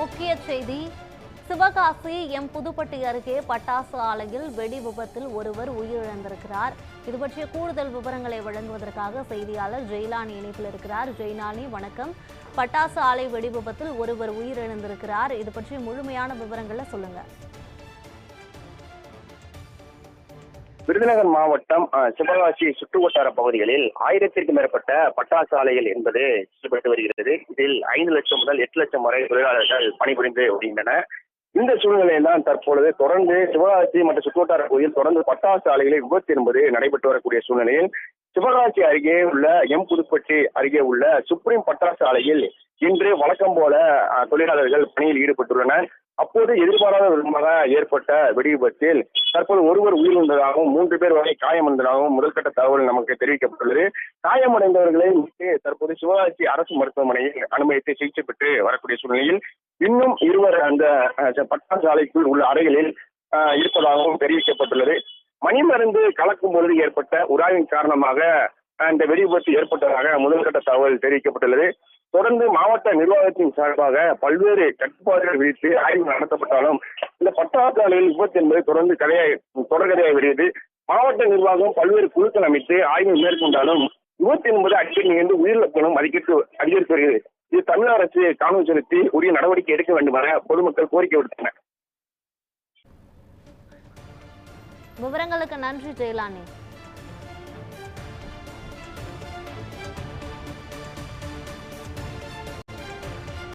முக்கிய செய்தி சிவகாசி எம் புதுப்பட்டி அருகே பட்டாசு ஆலையில் வெடி விபத்தில் ஒருவர் உயிரிழந்திருக்கிறார். இது பற்றிய கூடுதல் விவரங்களை வழங்குவதற்காக செய்தியாளர் ஜெயிலானி இணைப்பில் இருக்கிறார். ஜெயிலானி வணக்கம். பட்டாசு ஆலை வெடி விபத்தில் ஒருவர் உயிரிழந்திருக்கிறார். இது பற்றி முழுமையான விவரங்களை சொல்லுங்கள் விருதுநகர் மாவட்டம் அஹ், சிவகாசி சுற்றுவட்டார பகுதிகளில் ஆயிரத்திற்கும் மேற்பட்ட பட்டாசு ஆலைகள் என்பது செயல்பட்டு வருகிறது. இதில் ஐந்து லட்சம் முதல் எட்டு லட்சம் வரை தொழிலாளர்கள் பணிபுரிந்து வருகின்றனர். இந்த சூழ்நிலையில் தான் தற்பொழுது தொடர்ந்து சிவகாசி மற்றும் சுற்றுவட்டார பகுதியில் தொடர்ந்து பட்டாசு ஆலைகளில் விபத்து என்பது நடைபெற்று வரக்கூடிய சூழ்நிலையில் சிவகாசி அருகே உள்ள எம் புதுப்பட்டி அருகே உள்ள சுப்ரீம் பட்டாசு ஆலையில் இன்று வழக்கம் போல தொழிலாளர்கள் பணியில் ஈடுபட்டுள்ளனர். அப்போது எதிர்பாராத விதமாக ஏற்பட்ட வெடி விபத்தில் தற்போது ஒருவர் உயிரிழந்ததாகவும் மூன்று பேர் வரை காயமடைந்ததாகவும் முதல்கட்ட தகவல் நமக்கு தெரிவிக்கப்பட்டுள்ளது. காயமடைந்தவர்களை மீட்டு தற்போது சிவகாசி அரசு மருத்துவமனையில் அனுமதித்து சிகிச்சை பெற்று வரக்கூடிய சூழ்நிலையில் இன்னும் இருவர் அந்த பட்டாசாலைக்குள் உள்ள அறைகளில் இருப்பதாகவும் தெரிவிக்கப்பட்டுள்ளது. மணிமருந்து கலக்கும் பொழுது ஏற்பட்ட உராய்வின் காரணமாக இந்த வெடி விபத்து ஏற்பட்டதாக முதல்கட்ட தகவல் தெரிவிக்கப்பட்டுள்ளது. தொடர்ந்து மாவட்ட நிர்வாகத்தின் சார்பாக பல்வேறு கட்டுப்பாடுகள் விதித்து ஆய்வு நடத்தப்பட்டாலும் இந்த பட்டாசு விபத்து என்பது தொடர்ந்து கதையாய் தொடர்கதையாய் வருகிறது மாவட்ட நிர்வாகம் பல்வேறு குழுக்கள் அமைத்து ஆய்வு மேற்கொண்டாலும் விபத்து என்பது அடிக்கடி நிகழ்ந்து உயிரிழப்புகளும் அதிகரித்து அதிகரித்து வருகிறது. இது தமிழக அரசு கவனம் செலுத்தி உரிய நடவடிக்கை எடுக்க வேண்டும் என பொதுமக்கள் கோரிக்கை விடுத்தனர். விவரங்களுக்கு நன்றி ஜெயலானி.